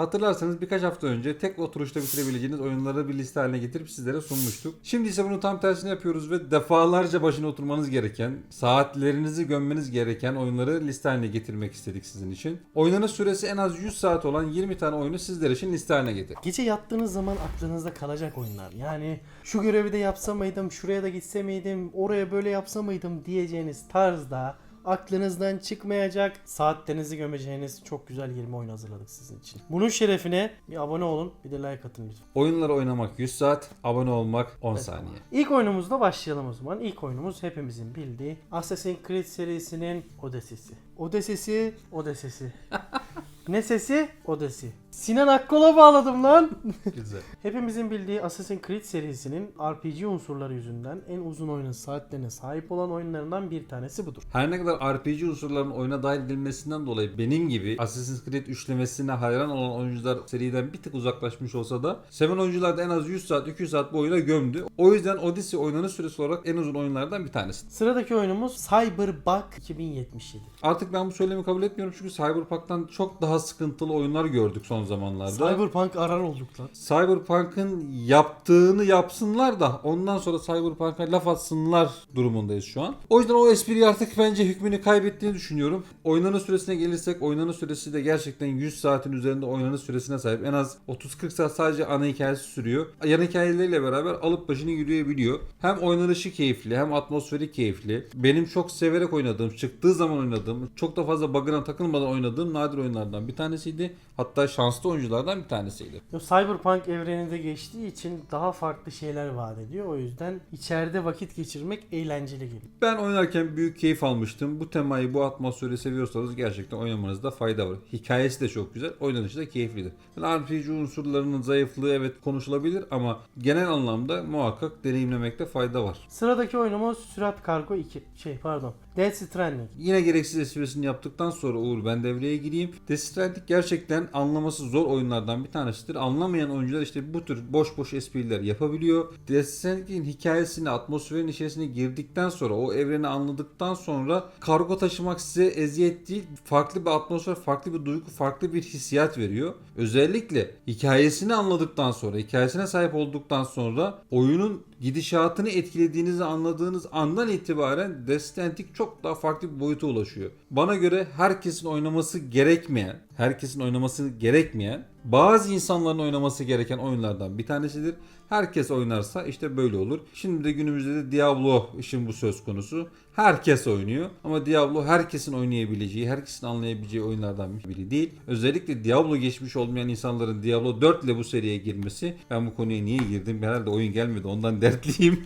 Hatırlarsanız birkaç hafta önce tek oturuşta bitirebileceğiniz oyunları bir liste haline getirip sizlere sunmuştuk. Şimdi ise bunu tam tersini yapıyoruz ve defalarca başına oturmanız gereken, saatlerinizi gömmeniz gereken oyunları liste haline getirmek istedik sizin için. Oyunların süresi en az 100 saat olan 20 tane oyunu sizler için liste haline getirdik. Gece yattığınız zaman aklınızda kalacak oyunlar. Yani şu görevi de yapsa mıydım, şuraya da gitse miydim, oraya böyle yapsa mıydım diyeceğiniz tarzda aklınızdan çıkmayacak, saatlerinizi gömeceğiniz çok güzel 20 oyun hazırladık sizin için. Bunun şerefine bir abone olun, bir de like atın lütfen. Oyunları oynamak 100 saat, abone olmak 10 saniye. İlk oyunumuzda başlayalım o zaman. İlk oyunumuz hepimizin bildiği Assassin's Creed serisinin Odyssey'si. Odyssey'si, Odyssey'si. ne sesi? Odyssey. Sinan Akkol'a bağladım lan. Güzel. Hepimizin bildiği Assassin's Creed serisinin RPG unsurları yüzünden en uzun oyunun saatlerine sahip olan oyunlarından bir tanesi budur. Her ne kadar RPG unsurlarının oyuna dahil edilmesinden dolayı benim gibi Assassin's Creed üçlemesine hayran olan oyuncular seriden bir tık uzaklaşmış olsa da seven oyuncular da en az 100 saat 200 saat bu oyuna gömdü. O yüzden Odyssey oynanış süresi olarak en uzun oyunlardan bir tanesi. Sıradaki oyunumuz Cyberbug 2077. Artık ben bu söylemi kabul etmiyorum çünkü Cyberpunk'tan çok daha sıkıntılı oyunlar gördük son zamanlarda. Cyberpunk arar olduk lan. Cyberpunk'ın yaptığını yapsınlar da ondan sonra Cyberpunk'a laf atsınlar durumundayız şu an. O yüzden o espri artık bence hükmünü kaybettiğini düşünüyorum. Oynanış süresine gelirsek oynanış süresi de gerçekten 100 saatin üzerinde oynanış süresine sahip. En az 30-40 saat sadece ana hikayesi sürüyor. Yan hikayeleriyle beraber alıp başını yürüyebiliyor. Hem oynanışı keyifli hem atmosferi keyifli. Benim çok severek oynadığım, çıktığı zaman oynadığım, çok da fazla bug'ına takılmadan oynadığım nadir oyunlardan bir tanesiydi. Hatta şanslı oyunculardan bir tanesiydi. Cyberpunk evreninde geçtiği için daha farklı şeyler vaat ediyor. O yüzden içeride vakit geçirmek eğlenceli geliyor. Ben oynarken büyük keyif almıştım. Bu temayı, bu atmosferi seviyorsanız gerçekten oynamanızda fayda var. Hikayesi de çok güzel, oynanışı da keyiflidir. Yani RPG unsurlarının zayıflığı evet konuşulabilir ama genel anlamda muhakkak deneyimlemekte fayda var. Sıradaki oyunumuz Sürat Kargo 2. Şey pardon. Death Stranding. Yine gereksiz esprisini yaptıktan sonra Uğur ben devreye gireyim. Death Stranding gerçekten anlaması zor oyunlardan bir tanesidir. Anlamayan oyuncular işte bu tür boş boş espriler yapabiliyor. Death Stranding'in hikayesine, atmosferin içerisine girdikten sonra, o evreni anladıktan sonra kargo taşımak size eziyet değil, farklı bir atmosfer, farklı bir duygu, farklı bir hissiyat veriyor. Özellikle hikayesini anladıktan sonra, hikayesine sahip olduktan sonra oyunun gidişatını etkilediğinizi anladığınız andan itibaren Death çok daha farklı bir boyuta ulaşıyor. Bana göre herkesin oynaması gerekmeyen, herkesin oynaması gerekmeyen, bazı insanların oynaması gereken oyunlardan bir tanesidir. Herkes oynarsa işte böyle olur. Şimdi de günümüzde de Diablo işin bu söz konusu. Herkes oynuyor ama Diablo herkesin oynayabileceği, herkesin anlayabileceği oyunlardan biri değil. Özellikle Diablo geçmiş olmayan insanların Diablo 4 ile bu seriye girmesi. Ben bu konuya niye girdim? Herhalde oyun gelmedi ondan dertliyim.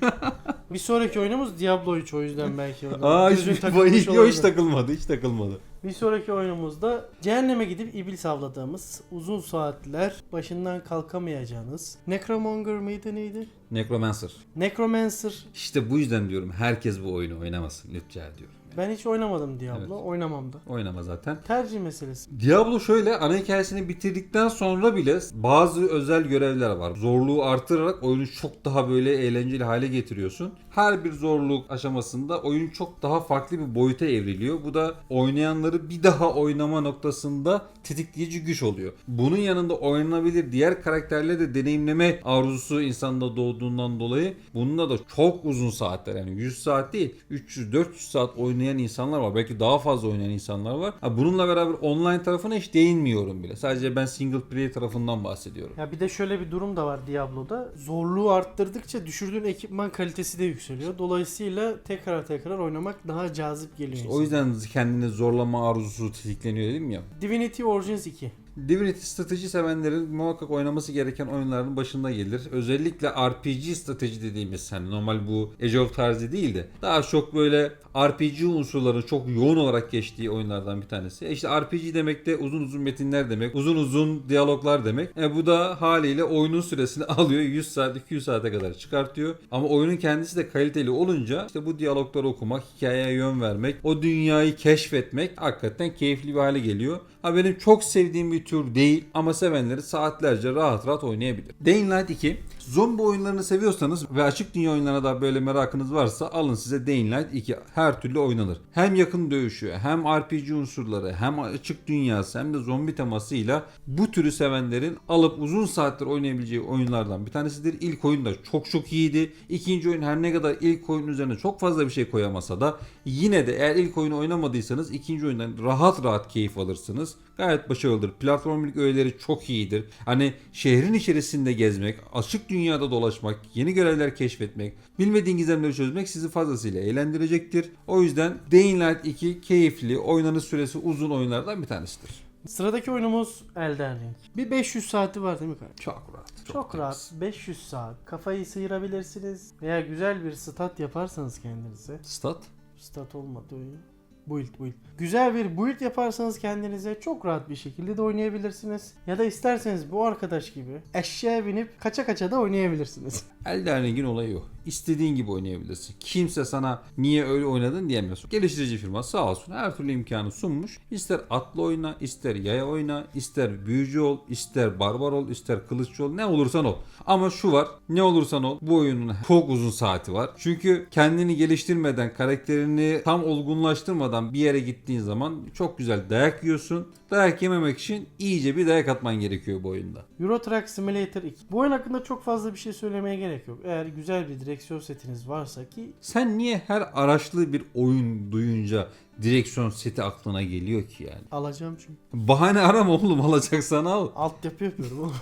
Bir sonraki oyunumuz Diablo 3 o yüzden belki orada. Aa hiç, gözün takılmış hiç, olabilir. hiç takılmadı, hiç takılmadı. Bir sonraki oyunumuzda cehenneme gidip iblis avladığımız uzun saatler başından kalkamayacağınız Necromonger mıydı neydi? Necromancer. Necromancer. İşte bu yüzden diyorum herkes bu oyunu oynamasın lütfen diyorum. Ben hiç oynamadım Diablo. Evet. Oynamam da. Oynama zaten. Tercih meselesi. Diablo şöyle ana hikayesini bitirdikten sonra bile bazı özel görevler var. Zorluğu artırarak oyunu çok daha böyle eğlenceli hale getiriyorsun. Her bir zorluk aşamasında oyun çok daha farklı bir boyuta evriliyor. Bu da oynayanları bir daha oynama noktasında tetikleyici güç oluyor. Bunun yanında oynanabilir diğer karakterleri de deneyimleme arzusu insanda doğduğundan dolayı bununla da çok uzun saatler yani 100 saat değil 300-400 saat oynayan insanlar var. Belki daha fazla oynayan insanlar var. Ha, bununla beraber online tarafına hiç değinmiyorum bile. Sadece ben single player tarafından bahsediyorum. Ya bir de şöyle bir durum da var Diablo'da. Zorluğu arttırdıkça düşürdüğün ekipman kalitesi de yükseliyor. Dolayısıyla tekrar tekrar oynamak daha cazip geliyor. İşte o yüzden kendini zorlama arzusu tetikleniyor dedim ya. Divinity Origins 2. Divinity strateji sevenlerin muhakkak oynaması gereken oyunların başında gelir. Özellikle RPG strateji dediğimiz hani normal bu Age of tarzı değil de daha çok böyle RPG unsurları çok yoğun olarak geçtiği oyunlardan bir tanesi. E İşte RPG demek de uzun uzun metinler demek, uzun uzun diyaloglar demek. E bu da haliyle oyunun süresini alıyor. 100 saat 200 saate kadar çıkartıyor. Ama oyunun kendisi de kaliteli olunca işte bu diyalogları okumak, hikayeye yön vermek, o dünyayı keşfetmek hakikaten keyifli bir hale geliyor. Ha benim çok sevdiğim bir tür değil ama sevenleri saatlerce rahat rahat oynayabilir. Dying Light 2 Zombi oyunlarını seviyorsanız ve açık dünya oyunlarına da böyle merakınız varsa alın size Dying Light 2 her türlü oynanır. Hem yakın dövüşü hem RPG unsurları hem açık dünyası hem de zombi temasıyla bu türü sevenlerin alıp uzun saatler oynayabileceği oyunlardan bir tanesidir. İlk oyun da çok çok iyiydi. İkinci oyun her ne kadar ilk oyun üzerine çok fazla bir şey koyamasa da yine de eğer ilk oyunu oynamadıysanız ikinci oyundan rahat rahat keyif alırsınız. Gayet başarılıdır. Platformluk öğeleri çok iyidir. Hani şehrin içerisinde gezmek, açık dünyada dolaşmak, yeni görevler keşfetmek, bilmediğin gizemleri çözmek sizi fazlasıyla eğlendirecektir. O yüzden Dying Light 2 keyifli, oynanış süresi uzun oyunlardan bir tanesidir. Sıradaki oyunumuz Elden Ring. Bir 500 saati var değil mi kardeşim? Çok rahat. Çok, temiz. rahat. 500 saat. Kafayı sıyırabilirsiniz. Veya güzel bir stat yaparsanız kendinize. Stat. Stat olmadı oyun. Build build. Güzel bir build yaparsanız kendinize çok rahat bir şekilde de oynayabilirsiniz. Ya da isterseniz bu arkadaş gibi eşeğe binip kaça kaça da oynayabilirsiniz. Elden Ring'in olayı o. İstediğin gibi oynayabilirsin. Kimse sana niye öyle oynadın diyemiyorsun. Geliştirici firma sağ olsun her türlü imkanı sunmuş. İster atlı oyna, ister yaya oyna, ister büyücü ol, ister barbar ol, ister kılıççı ol. Ne olursan ol. Ama şu var. Ne olursan ol. Bu oyunun çok uzun saati var. Çünkü kendini geliştirmeden, karakterini tam olgunlaştırmadan bir yere gittiğin zaman çok güzel dayak yiyorsun. Dayak yememek için iyice bir dayak atman gerekiyor bu oyunda. Euro Truck Simulator 2. Bu oyun hakkında çok fazla bir şey söylemeye gerek yok. Eğer güzel bir direksiyon setiniz varsa ki Sen niye her araçlı bir oyun duyunca direksiyon seti aklına geliyor ki yani? alacağım çünkü. Bahane arama oğlum alacaksan al. Altyapı yapıyorum oğlum.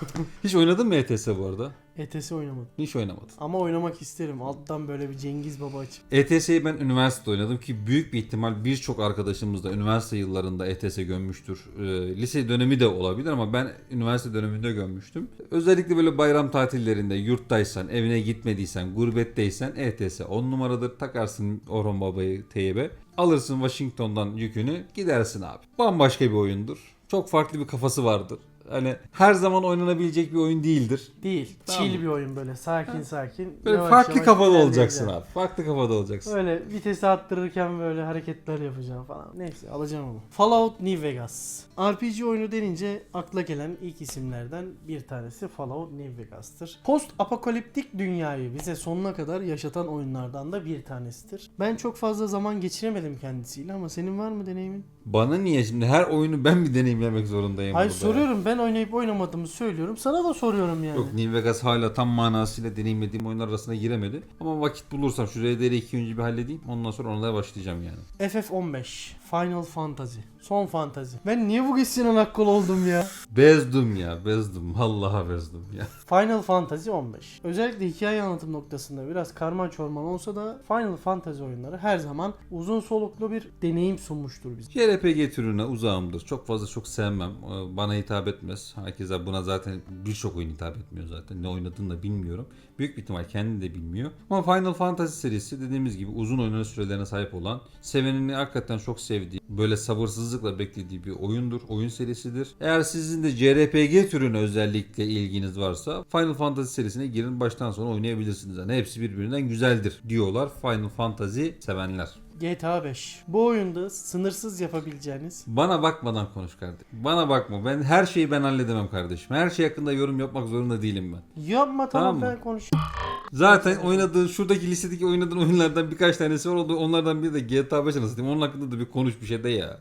Hiç oynadın mı ETS bu arada? ETS oynamadım. Hiç oynamadım. Ama oynamak isterim. Alttan böyle bir Cengiz Baba açıp. ETS'yi ben üniversitede oynadım ki büyük bir ihtimal birçok arkadaşımız da üniversite yıllarında ETS gömmüştür. Ee, lise dönemi de olabilir ama ben üniversite döneminde gömmüştüm. Özellikle böyle bayram tatillerinde yurttaysan, evine gitmediysen, gurbetteysen ETS 10 numaradır. Takarsın Orhon Baba'yı teybe. Alırsın Washington'dan yükünü gidersin abi. Bambaşka bir oyundur. Çok farklı bir kafası vardır. Hani her zaman oynanabilecek bir oyun değildir. Değil. Tamam. Chill bir oyun böyle. Sakin sakin. Böyle yavaş farklı yavaş kafada olacaksın abi. Farklı kafada olacaksın. Böyle vitesi arttırırken böyle hareketler yapacağım falan. Neyse alacağım onu. Fallout New Vegas. RPG oyunu denince akla gelen ilk isimlerden bir tanesi Fallout New Vegas'tır. Post apokaliptik dünyayı bize sonuna kadar yaşatan oyunlardan da bir tanesidir. Ben çok fazla zaman geçiremedim kendisiyle ama senin var mı deneyimin? Bana niye şimdi her oyunu ben mi deneyimlemek zorundayım Hayır burada soruyorum ben oynayıp oynamadığımı söylüyorum. Sana da soruyorum yani. Yok New Vegas hala tam manasıyla deneyimlediğim oyunlar arasına giremedi. Ama vakit bulursam şu RDR2 önce bir halledeyim. Ondan sonra onlara başlayacağım yani. FF15 Final Fantasy. Son fantazi. Ben niye bu Sinan Akkol oldum ya? Bezdim ya bezdim. Vallahi bezdim ya. Final Fantasy 15. Özellikle hikaye anlatım noktasında biraz karman çorman olsa da Final Fantasy oyunları her zaman uzun soluklu bir deneyim sunmuştur bize. JRPG türüne uzağımdır. Çok fazla çok sevmem. Ee, Bana hitap etmez. Herkese buna zaten birçok oyun hitap etmiyor zaten. Ne oynadığını da bilmiyorum. Büyük bir ihtimal kendi de bilmiyor. Ama Final Fantasy serisi dediğimiz gibi uzun oynanış sürelerine sahip olan, sevenini hakikaten çok sevdiği, böyle sabırsızlıkla beklediği bir oyundur. Oyun serisidir. Eğer sizin de JRPG türüne özellikle ilginiz varsa Final Fantasy serisine girin baştan sona oynayabilirsiniz. Yani hepsi birbirinden güzeldir diyorlar Final Fantasy sevenler. GTA 5. Bu oyunda sınırsız yapabileceğiniz Bana bakmadan konuş kardeşim. Bana bakma. Ben her şeyi ben halledemem kardeşim. Her şey hakkında yorum yapmak zorunda değilim ben. yapma tamam, Tamam ben konuşayım. Zaten oynadığın şuradaki listedeki oynadığın oyunlardan birkaç tanesi var. O da- Onlardan biri de GTA 5 anasını satayım. Onun hakkında da bir konuş bir şey de ya.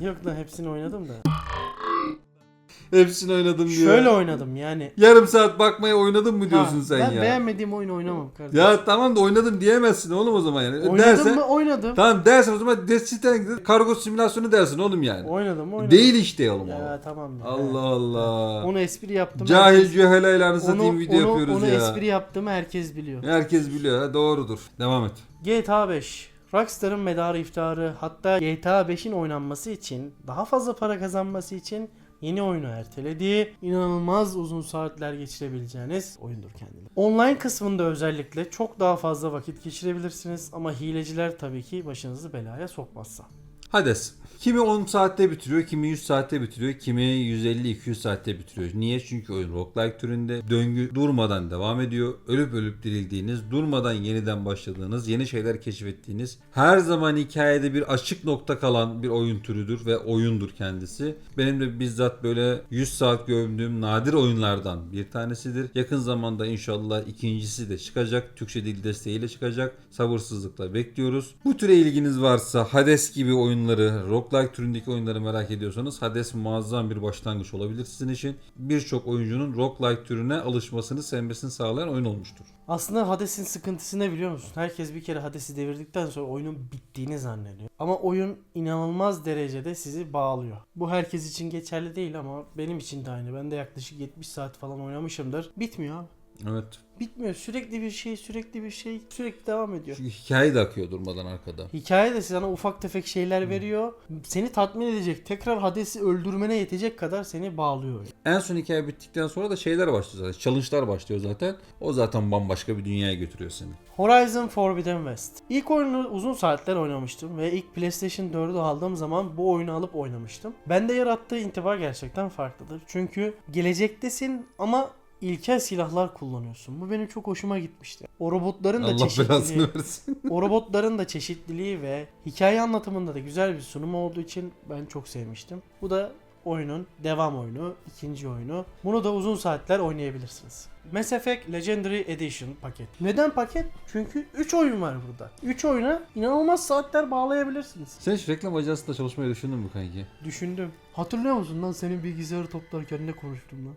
Yok lan hepsini oynadım da. Hepsini oynadım diyor. Şöyle oynadım yani. Yarım saat bakmaya oynadın mı diyorsun Ha, sen ben ya? beğenmediğim oyunu oynamam kardeşim. Ya tamam da oynadım diyemezsin oğlum o zaman yani. oynadım dersen, mı oynadım. Tamam dersen o zaman Death Stranding kargo simülasyonu dersin oğlum yani. Oynadım oynadım. Değil işte oğlum o. Ya tamam ya. Allah Allah. Onu espri yaptım. Cahil herkes- cühelayla onu, satayım video onu, yapıyoruz onu ya. espri yaptığımı herkes biliyor. Herkes biliyor. ha, Doğrudur. Devam et. GTA 5. Rockstar'ın medarı iftarı hatta GTA 5'in oynanması için daha fazla para kazanması için yeni oyunu ertelediği inanılmaz uzun saatler geçirebileceğiniz oyundur kendileri. Online kısmında özellikle çok daha fazla vakit geçirebilirsiniz ama hileciler tabii ki başınızı belaya sokmazsa. Hades. Kimi 10 saatte bitiriyor, kimi 100 saatte bitiriyor, kimi 150-200 saatte bitiriyor. Niye? Çünkü oyun roguelike türünde döngü durmadan devam ediyor. Ölüp ölüp dirildiğiniz, durmadan yeniden başladığınız, yeni şeyler keşfettiğiniz, her zaman hikayede bir açık nokta kalan bir oyun türüdür ve oyundur kendisi. Benim de bizzat böyle 100 saat gömdüğüm nadir oyunlardan bir tanesidir. Yakın zamanda inşallah ikincisi de çıkacak. Türkçe dil desteğiyle çıkacak. Sabırsızlıkla bekliyoruz. Bu türe ilginiz varsa Hades gibi oyunları, roguelike türündeki oyunları merak ediyorsanız Hades muazzam bir başlangıç olabilir sizin için. Birçok oyuncunun roguelike türüne alışmasını, sevmesini sağlayan oyun olmuştur. Aslında Hades'in sıkıntısı ne biliyor musun? Herkes bir kere Hades'i devirdikten sonra oyunun bittiğini zannediyor. Ama oyun inanılmaz derecede sizi bağlıyor. Bu herkes için geçerli değil ama benim için de aynı. Ben de yaklaşık 70 saat falan oynamışımdır. Bitmiyor. Evet. Bitmiyor. Sürekli bir şey, sürekli bir şey, sürekli devam ediyor. Çünkü hikaye de akıyor durmadan arkada. Hikaye de sana ufak tefek şeyler veriyor. Seni tatmin edecek. Tekrar Hades'i öldürmene yetecek kadar seni bağlıyor. En son hikaye bittikten sonra da şeyler başlıyor zaten. Challenge'lar başlıyor zaten. O zaten bambaşka bir dünyaya götürüyor seni. Horizon Forbidden West. İlk oyunu uzun saatler oynamıştım ve ilk PlayStation 4'ü aldığım zaman bu oyunu alıp oynamıştım. Bende yarattığı intiba gerçekten farklıdır. Çünkü gelecektesin ama ilkel silahlar kullanıyorsun. Bu benim çok hoşuma gitmişti. O robotların da Allah çeşitliliği, belasını versin. o robotların da çeşitliliği ve hikaye anlatımında da güzel bir sunum olduğu için ben çok sevmiştim. Bu da oyunun devam oyunu, ikinci oyunu. Bunu da uzun saatler oynayabilirsiniz. Mass Effect Legendary Edition paket. Neden paket? Çünkü 3 oyun var burada. 3 oyuna inanılmaz saatler bağlayabilirsiniz. Sen hiç reklam ajansında çalışmayı düşündün mü kanki? Düşündüm. Hatırlıyor musun lan senin bilgisayarı toplarken ne konuştum lan?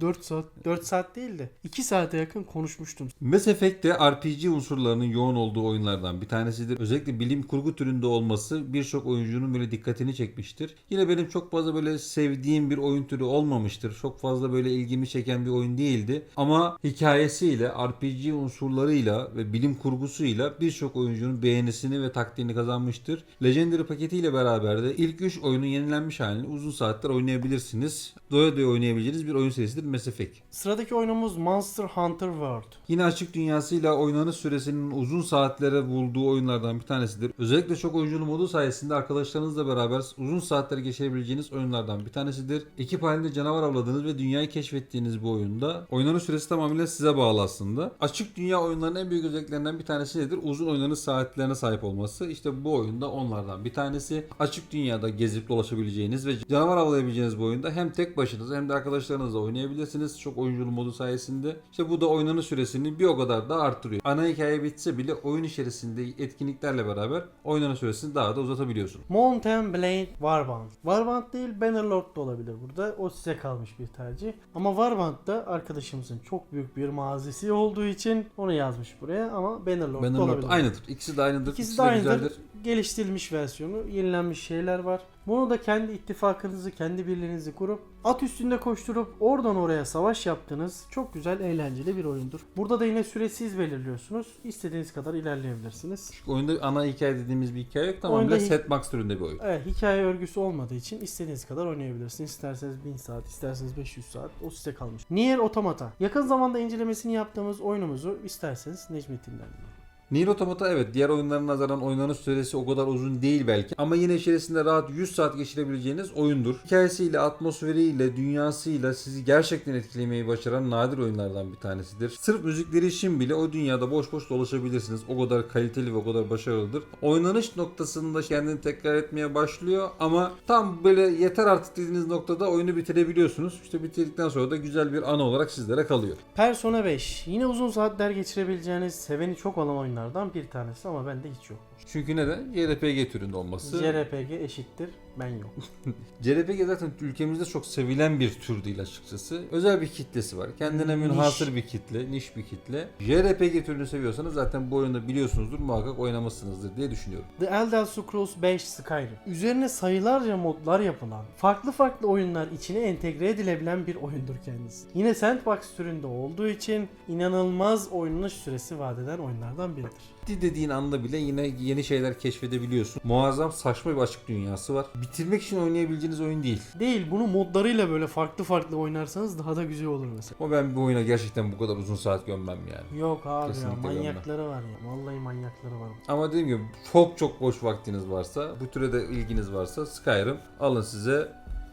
4 saat. 4 saat değil de 2 saate yakın konuşmuştum. Mass Effect RPG unsurlarının yoğun olduğu oyunlardan bir tanesidir. Özellikle bilim kurgu türünde olması birçok oyuncunun böyle dikkatini çekmiştir. Yine benim çok fazla böyle sevdiğim bir oyun türü olmamıştır. Çok fazla böyle ilgimi çeken bir oyun değildi. Ama hikayesiyle, RPG unsurlarıyla ve bilim kurgusuyla birçok oyuncunun beğenisini ve takdirini kazanmıştır. Legendary paketiyle beraber de ilk 3 oyunun yenilenmiş halini uzun saatler oynayabilirsiniz. Doya doya oynayabileceğiniz bir oyun serisidir Mass Effect. Sıradaki oyunumuz Monster Hunter World. Yine açık dünyasıyla oynanış süresinin uzun saatlere bulduğu oyunlardan bir tanesidir. Özellikle çok oyunculu modu sayesinde arkadaşlarınızla beraber uzun saatler geçirebileceğiniz oyunlardan bir tanesidir. Ekip halinde canavar avladığınız ve dünyayı keşfettiğiniz bu oyunda oynanış süresi tamamıyla size bağlı aslında. Açık dünya oyunlarının en büyük özelliklerinden bir tanesi nedir? Uzun oynanış saatlerine sahip olması. İşte bu oyunda onlardan bir tanesi. Açık dünyada gezip dolaşabileceğiniz ve canavar avlayabileceğiniz bu oyunda hem tek başınıza hem de arkadaşlarınızla oynayabilirsiniz. Çok oyunculu modu sayesinde. İşte bu da oynanış süresini bir o kadar da arttırıyor. Ana hikaye bitse bile oyun içerisinde etkinliklerle beraber oynanış süresini daha da uzatabiliyorsun. Mountain Blade Warband. Warband değil Bannerlord da olabilir burada. O size kalmış bir tercih. Ama Warband da arkadaşımızın çok büyük bir mazisi olduğu için onu yazmış buraya ama Bannerlord, da Bannerlord olabilir. aynıdır. İkisi de aynıdır. İkisi İkisi de de aynıdır. güzeldir. Geliştirilmiş versiyonu, yenilenmiş şeyler var. Bunu da kendi ittifakınızı, kendi birliğinizi kurup at üstünde koşturup oradan oraya savaş yaptığınız çok güzel, eğlenceli bir oyundur. Burada da yine süresiz belirliyorsunuz. İstediğiniz kadar ilerleyebilirsiniz. Çünkü oyunda ana hikaye dediğimiz bir hikaye yok. Tamamıyla Oyunda setbox türünde bir oyun. Evet, hikaye örgüsü olmadığı için istediğiniz kadar oynayabilirsiniz. İsterseniz 1000 saat, isterseniz 500 saat o size kalmış. Nier Automata. Yakın zamanda incelemesini yaptığımız oyunumuzu isterseniz Necmettin'den dinleyin. Nier Automata evet diğer oyunların nazaran oynanış süresi o kadar uzun değil belki ama yine içerisinde rahat 100 saat geçirebileceğiniz oyundur. Hikayesiyle, atmosferiyle, dünyasıyla sizi gerçekten etkilemeyi başaran nadir oyunlardan bir tanesidir. Sırf müzikleri için bile o dünyada boş boş dolaşabilirsiniz. O kadar kaliteli ve o kadar başarılıdır. Oynanış noktasında kendini tekrar etmeye başlıyor ama tam böyle yeter artık dediğiniz noktada oyunu bitirebiliyorsunuz. İşte bitirdikten sonra da güzel bir anı olarak sizlere kalıyor. Persona 5. Yine uzun saatler geçirebileceğiniz, seveni çok olan oyunlardan bir tanesi ama bende hiç yok. Çünkü neden? JRPG türünde olması. JRPG eşittir ben yok. JRPG zaten ülkemizde çok sevilen bir tür değil açıkçası. Özel bir kitlesi var. Kendine Niş. münhasır bir kitle, niş bir kitle. JRPG türünü seviyorsanız zaten bu oyunu biliyorsunuzdur, muhakkak oynamışsınızdır diye düşünüyorum. The Elder Scrolls 5 Skyrim. Üzerine sayılarca modlar yapılan, farklı farklı oyunlar içine entegre edilebilen bir oyundur kendisi. Yine sandbox türünde olduğu için inanılmaz oynanış süresi vaat eden oyunlardan biridir. Bitti dediğin anda bile yine yeni şeyler keşfedebiliyorsun. Muazzam saçma bir açık dünyası var. Bitirmek için oynayabileceğiniz oyun değil. Değil bunu modlarıyla böyle farklı farklı oynarsanız daha da güzel olur mesela. Ama ben bir oyuna gerçekten bu kadar uzun saat gömmem yani. Yok abi Kesinlikle ya manyakları var ya. Vallahi manyakları var. Ama dediğim gibi çok çok boş vaktiniz varsa, bu türe de ilginiz varsa Skyrim alın size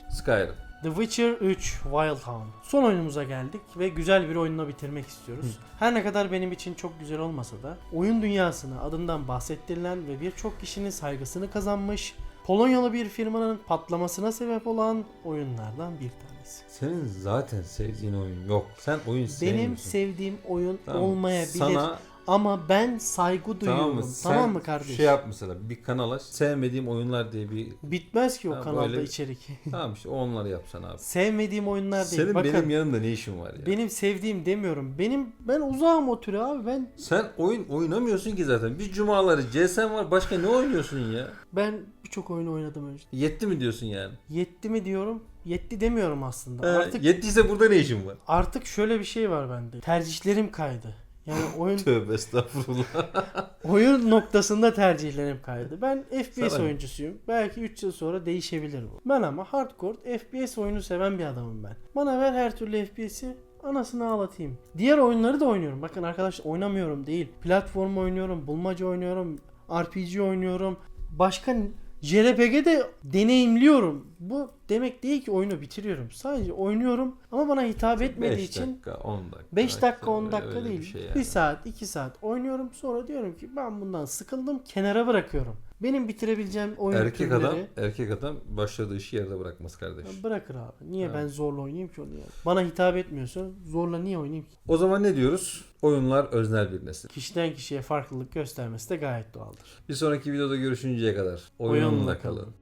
Skyrim. The Witcher 3 Wild Hunt. Son oyunumuza geldik ve güzel bir oyunla bitirmek istiyoruz. Her ne kadar benim için çok güzel olmasa da oyun dünyasını adından bahsettirilen ve birçok kişinin saygısını kazanmış Polonyalı bir firmanın patlamasına sebep olan oyunlardan bir tanesi. Senin zaten sevdiğin oyun yok. Sen oyun Benim sevdiğim oyun Tamam, olmayabilir Sana ama ben saygı duyuyorum. tamam Tamam mı? mı, Sen kardeşim? Şey yap mesela bir kanal aç. Sevmediğim oyunlar diye bir Bitmez ki o Ha, kanalda böyle- içerik. tamam işte onları yapsan abi. Sevmediğim oyunlar değil. Senin Bakın benim yanımda ne işin var ya? benim sevdiğim demiyorum. Benim ben uzağım o türe abi. Ben Sen oyun oynamıyorsun ki zaten. Bir cumaları CS'n var başka ne oynuyorsun ya? Ben birçok oyun oynadım önce. Yetti mi diyorsun yani? Yetti mi diyorum? Yetti demiyorum aslında. He, Artık yettiyse burada ne işin var? artık şöyle bir şey var bende. Tercihlerim kaydı. Yani oyun Tövbe estağfurullah. oyun noktasında tercihlerim kaydı. Ben FPS Sana- oyuncusuyum. Belki 3 yıl sonra değişebilir bu. Ben ama hardcore FPS oyunu seven bir adamım ben. Bana ver her türlü FPS'i anasını ağlatayım. Diğer oyunları da oynuyorum. Bakın arkadaşlar oynamıyorum değil. Platform oynuyorum, bulmaca oynuyorum, RPG oynuyorum. Başka JRPG de deneyimliyorum. Bu demek değil ki oyunu bitiriyorum. Sadece oynuyorum ama bana hitap etmediği 5 için dakika 10 dakika. 5 dakika 10 Öyle- dakika değil. Bir, şey 1 yani. saat 2 saat oynuyorum sonra diyorum ki ben bundan sıkıldım kenara bırakıyorum. Benim bitirebileceğim oyun Erkek türleri adam erkek adam başladığı işi yerde bırakmaz kardeş. bırakır abi. Niye Ha. ben zorla oynayayım ki onu ya? Bana hitap etmiyorsa zorla niye oynayayım ki? O zaman ne diyoruz? Oyunlar öznel bir nesil. Kişiden kişiye farklılık göstermesi de gayet doğaldır. Bir sonraki videoda görüşünceye kadar Oyunla oyunla kalın. kalın.